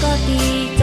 diskotik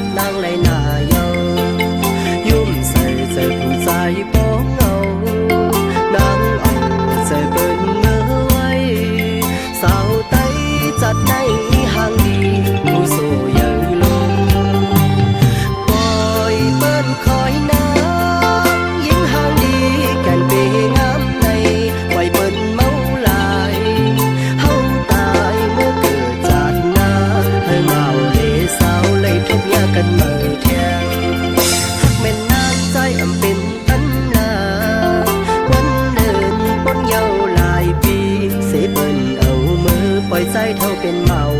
困里。 เป็นเมา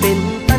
เป็น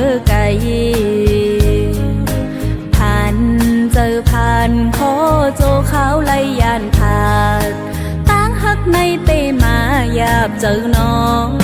ือไก่ผ่านเจอผ่านขอโจเขาไลยานผาดตั้งฮักในเตมาหยาบเจอน้อง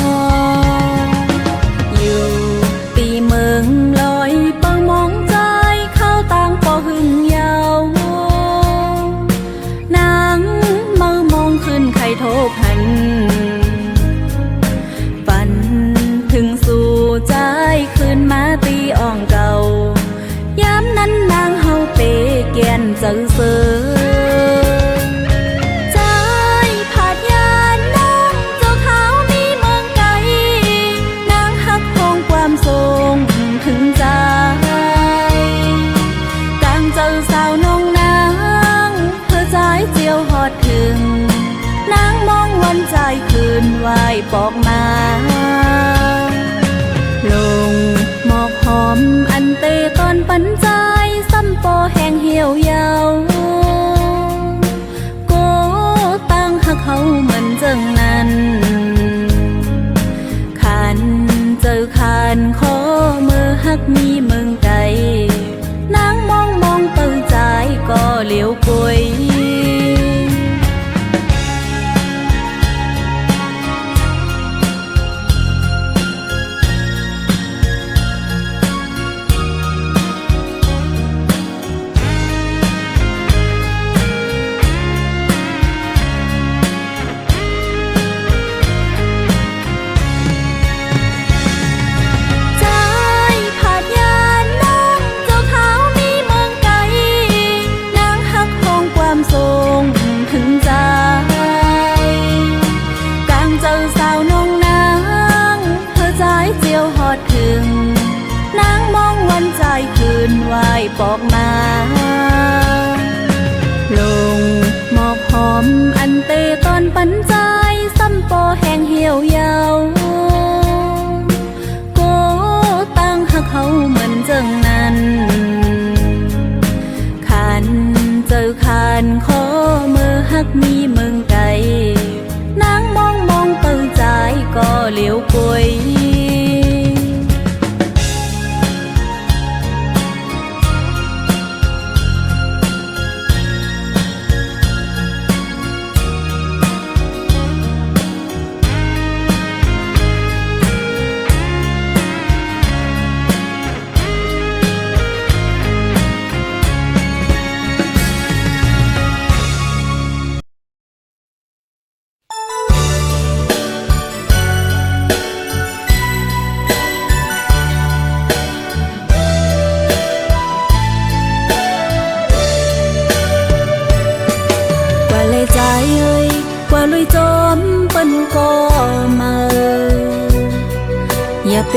蓝色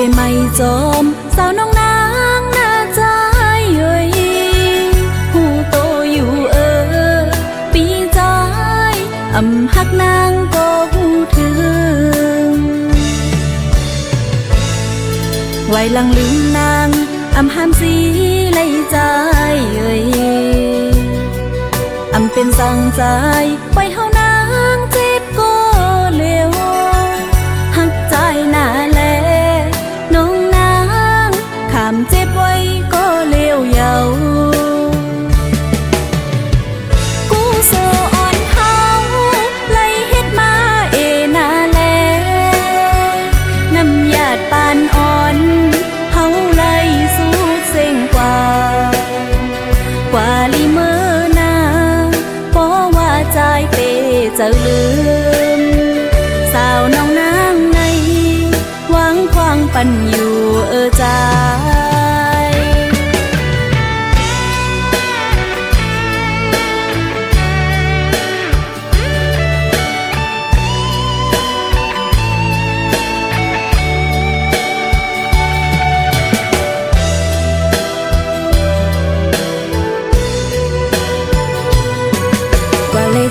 ได้ไม่จอม สาวน้องนางหน้าใจเอ้ยผู้โตอยู่เออ ปีใจอำหักนางก็ผู้ถึงไว้ลังลืมนางอำหามสีไลใจเอ้ยอำเป็นสังใจไว้ นอยู่เออใจ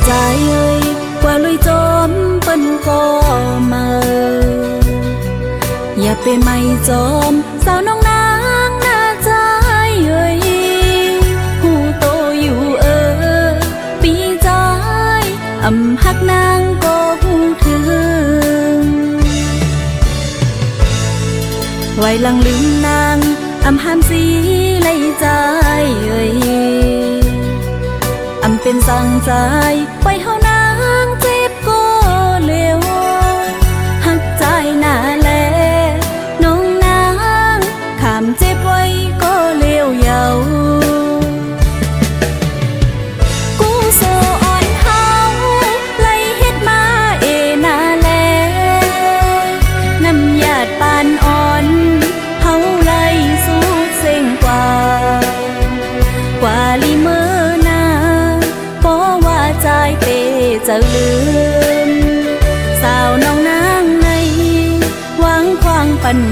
ใจเอ้ยกว่าลุยจมเป็นก็มา ไปไม่จมสาวน้องนางหน้าใจเอ้ยผู้โตอยู่เออ ปีใจอำหักนางก็ผู้ถึงไว้ลังลืมนางอำหามสีไลใจเอ้ยอำเป็นสังใจไว้เฮานา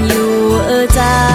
อยู่เออจ้า